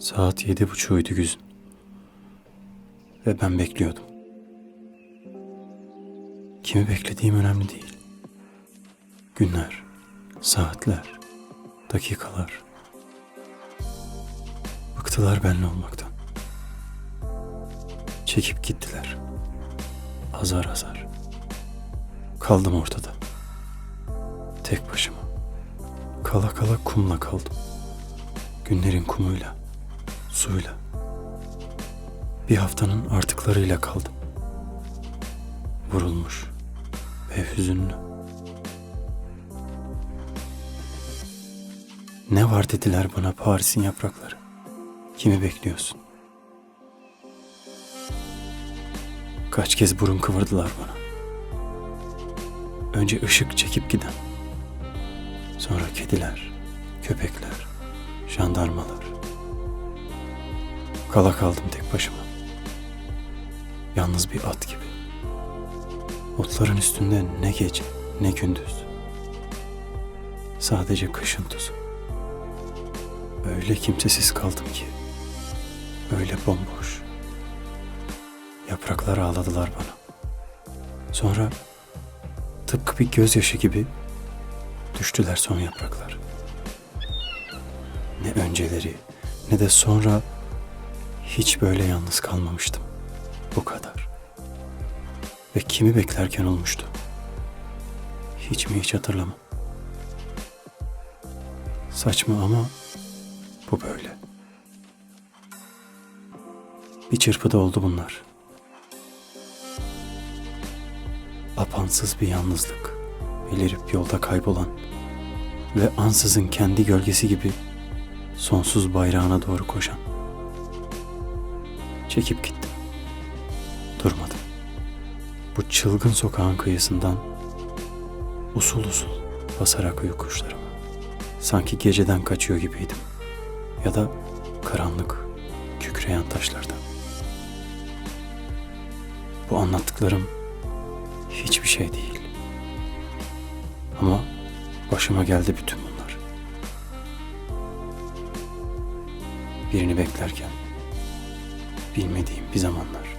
Saat yedi buçuğuydu güzün. Ve ben bekliyordum. Kimi beklediğim önemli değil. Günler, saatler, dakikalar. Bıktılar benimle olmaktan. Çekip gittiler. Azar azar. Kaldım ortada. Tek başıma. Kala kala kumla kaldım. Günlerin kumuyla, suyla. Bir haftanın artıklarıyla kaldım. Vurulmuş ve hüzünlü. Ne var dediler bana Paris'in yaprakları. Kimi bekliyorsun? Kaç kez burun kıvırdılar bana. Önce ışık çekip giden. Sonra kediler, köpekler, jandarmalar. Kala kaldım tek başıma. Yalnız bir at gibi. Otların üstünde ne gece ne gündüz. Sadece kışıntısı. Öyle kimsesiz kaldım ki. Öyle bomboş. Yapraklar ağladılar bana. Sonra tıpkı bir gözyaşı gibi düştüler son yapraklar. Ne önceleri ne de sonra hiç böyle yalnız kalmamıştım. Bu kadar. Ve kimi beklerken olmuştu. Hiç mi hiç hatırlamam. Saçma ama bu böyle. Bir çırpıda oldu bunlar. Apansız bir yalnızlık, belirip yolda kaybolan ve ansızın kendi gölgesi gibi sonsuz bayrağına doğru koşan. Çekip gittim. Durmadım. Bu çılgın sokağın kıyısından usul usul basarak uyu kuşlarıma. Sanki geceden kaçıyor gibiydim. Ya da karanlık, kükreyen taşlardan. Bu anlattıklarım hiçbir şey değil. Başıma geldi bütün bunlar. Birini beklerken bilmediğim bir zamanlar.